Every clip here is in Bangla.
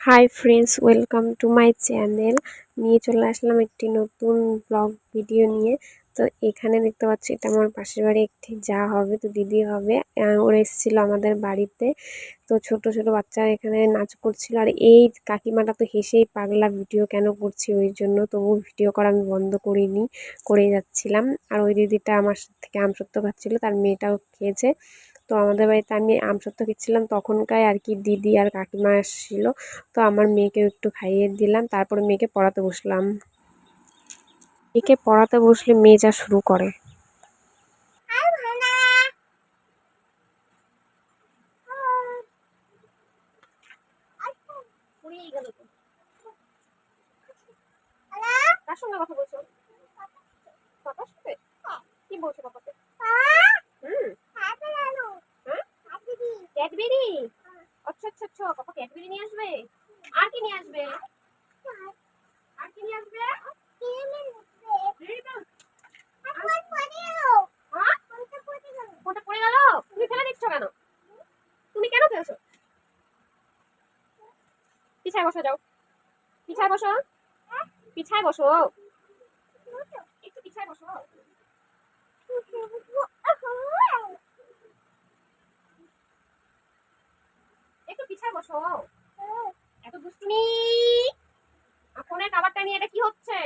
Hi friends welcome to my channel নিয়ে চলে আসলাম একটি নতুন ব্লগ ভিডিও নিয়ে। তো এখানে দেখতে পাচ্ছি এটা আমার পাশের বাড়ি একটি যা হবে, তো দিদি হবে। ওরা এসেছিল আমাদের বাড়িতে। তো ছোট ছোট বাচ্চারা এখানে নাচ করছিল। আর এই কাকিমাটা তো হেসেই পাগলা ভিডিও কেন করছি ওই জন্য তবু ভিডিও করা আমি বন্ধ করিনি, করে যাচ্ছিলাম। আর ওই দিদিটা আমার থেকে আমসত্ত্ব খাচ্ছিলো, তার মেয়েটাও খেয়েছে। তো আমাদের বাড়িতে আমি আমসত্ত্ব খেয়েছিলাম, তখনকার আর কি দিদি আর কাকিমা এসেছিল তো আমার মেয়েকেও একটু খাইয়ে দিলাম, তারপরে মেয়েকে পড়াতে বসলাম। মেয়েকে পড়াতে বসলে মেয়ে যা শুরু করে। কথা বলছো? সাথে? কি বলছো পাপাকে হুম হ্যাঁ ক্যাডবেরি? আচ্ছা আচ্ছা আচ্ছা পাপা ক্যাডবেরি নিয়ে আসবে? আর কি নিয়ে আসবে? আর কি নিয়ে আসবে? Milk? হ্যাঁ? পড়ে তুমি ফেলে দিচ্ছ কেন? তুমি কেন ফেলছো? পিছায় বসো, যাও। পিছায় বসো। পিছায় বসো। একটু পিছায় বসো। একটু পিছায় বসো। এত দুষ্টুমি ফোনের কাভারটা নিয়ে এটা কি হচ্ছে?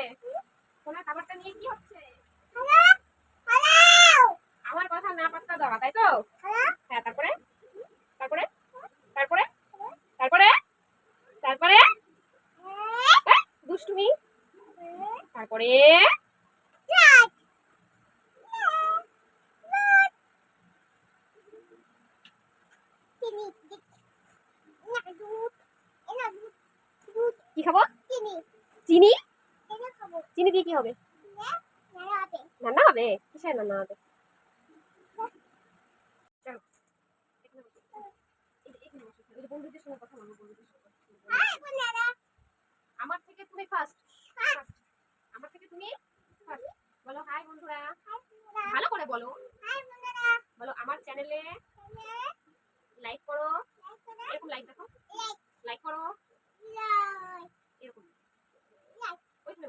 ফোনের কাভারটা নিয়ে কি হচ্ছে? আমার কথা না পাত্তা দেওয়া তাই তো? হ্যাঁ তারপরে? তারপরে? তারপরে? তারপরে? তারপরে? এই, দুষ্টুমি। তারপরে কি খাব? চিনি। চিনি? দিয়ে কি হবে? রান্না হবে। কিসের রান্না হবে? আমার থেকে তুমি এই যে এখানে বসো। ওই যে বন্ধুদের সঙ্গে কথা বলো, বন্ধুদের সঙ্গে কথা বলো। আমার থেকে তুমি ফার্স্ট আমার থেকে তুমি ফার্স্ট বলো হাই বন্ধুরা ভালো করে বলো বলো আমার চ্যানেলে লাইক করো এরকম লাইক দেখো লাইক করো এরকম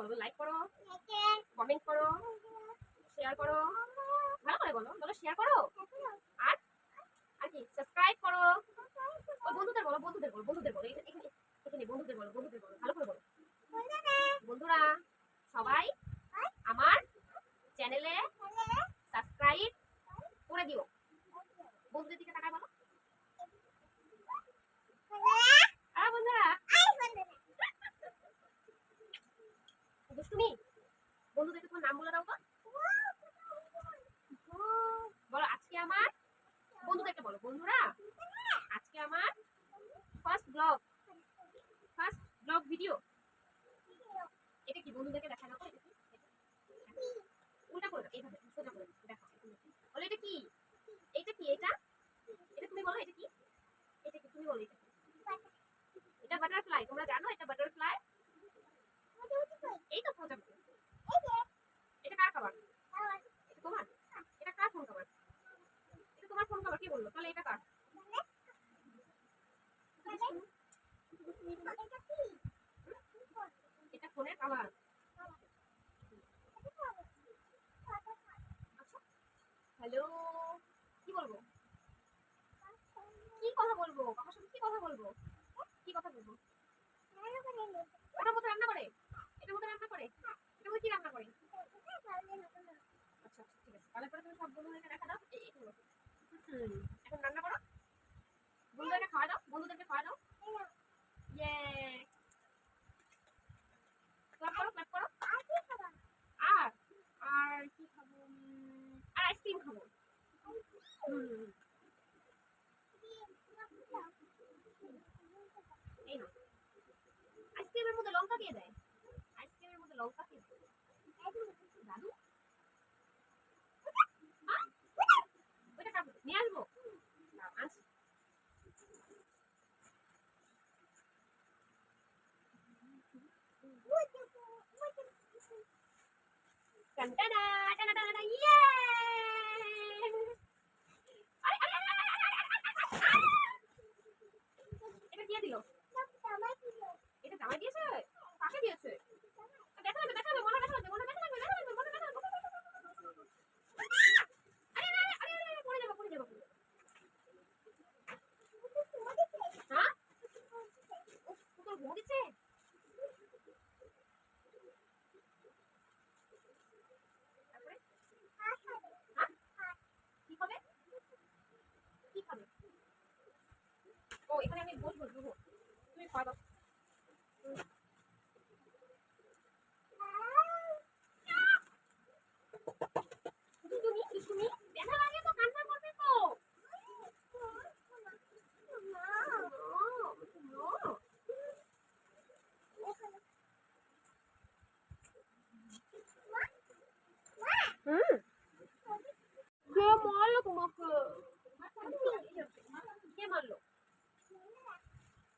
বলো লাইক করো কমেন্ট করো শেয়ার করো। ভালো করে বলো বলো শেয়ার করো। আর আর কি সাবস্ক্রাইব করো। ও বন্ধুদের বলো বন্ধুদের বলো বন্ধুদের বলো এখানে এখানে এখানে বন্ধুদের বলো বন্ধুদের বলো ভালো করে বলো। বন্ধুরা সবাই আমার চ্যানেলে সাবস্ক্রাইব করে দিও বন্ধুদের দিকে তাকায় বলো আ বন্ধুরা দুষ্টুমি বন্ধুদেরকে তোমার নাম বলে দাও তো বলো আজকে আমার বন্ধুদেরকে বলো বন্ধুরা আজকে আমার first blog first blog video এটা কি বন্ধুদেরকে দেখা দাও তো এটা কি? উল্টা করে দাও এইভাবে সোজা করে দাও দেখো বলো এটা কি এটা কি এটা এটা তুমি বলো এটা কি এটা কি তুমি বলো এটা কি এটা বাটারফ্লাই তোমরা জানো এটা বাটারফ্লাই এই তো প্রজাপতি এটা কার খাবার এটা তোমার এটা কার ফোন খাবার এটা তোমার ফোন খাবার কি বলল তাহলে এটা কার এটা ফোনের খাবার হ্যালো? কি বলব? কি কথা বলব? আমার সাথে কি কথা বলব? কি কথা বলব? ওটার মধ্যে রান্না করে? এটার মধ্যে রান্না করে? এটার মধ্যে কি রান্না করে? আচ্ছা আচ্ছা ঠিক আছে। তাহলে পরে তুমি সব বন্ধুদেরকে দেখা দাও। এখন রান্না করো। বন্ধুদেরকে খাওয়া দাও। বন্ধুদেরকে খাওয়া দাও ইয়ে ক্লাপ করো ক্লাপ করো আর আর কি খাব উম, আর আইসক্রিম খাব হুম এই না আইসক্রিমের মধ্যে লঙ্কা দিয়ে দেয় আইসক্রিমের মধ্যে লঙ্কা দিয়ে দেয় দাদু আ? ওইটা খাব নিয়ে আসব দাও, আনছি টানটানা, টানাটানা, ইয়ে! আরে, আমায় দিয়েছে কাকে দিয়েছে দেখা যাবে দেখা মনে দেখা যাবে মনে দেখা যাবে মনে দেখা পড়ে যাবে পড়ে যাবে হ্যাঁ ও তোর ঘুম দিচ্ছে ও এখানে আমি বসবো তুমি খাওয়া দাও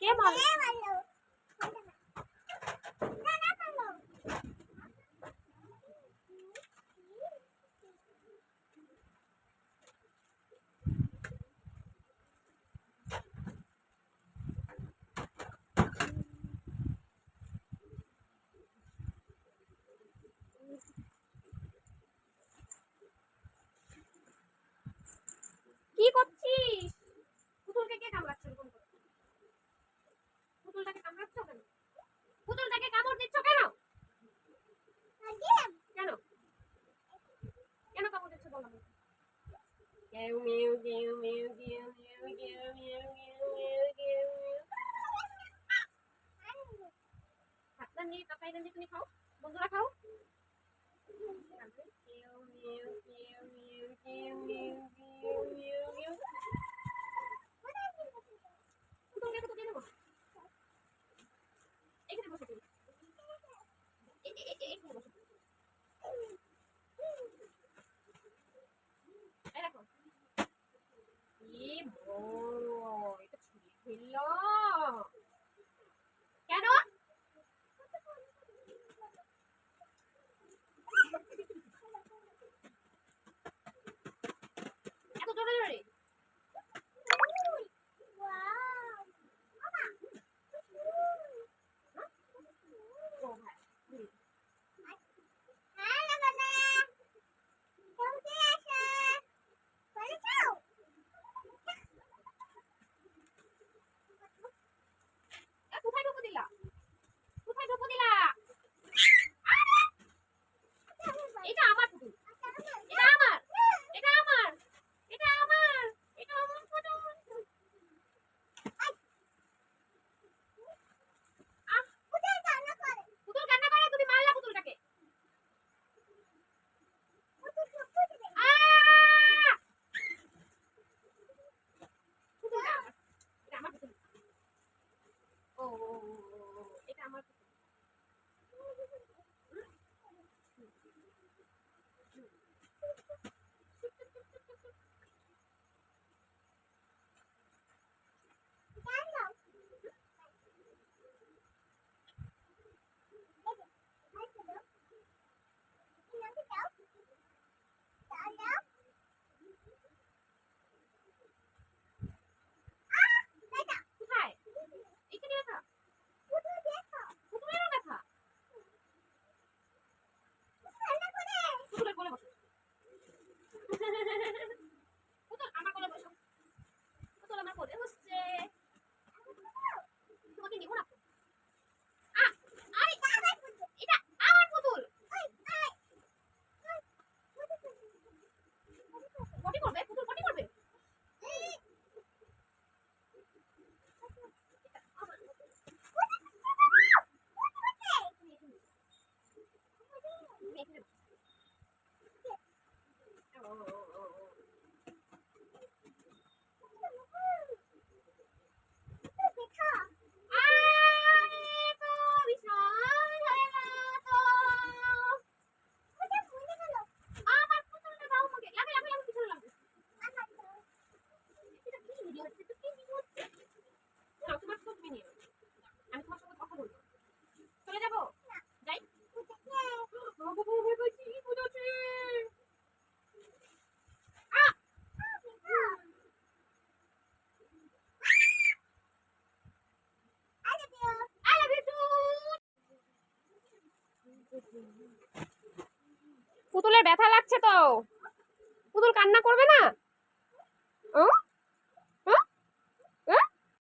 কে ভালো কি করছিস? খাও বন্ধুরা খাও। পুতুলের ব্যথা লাগছে তো। পুতুল কান্না করবে না?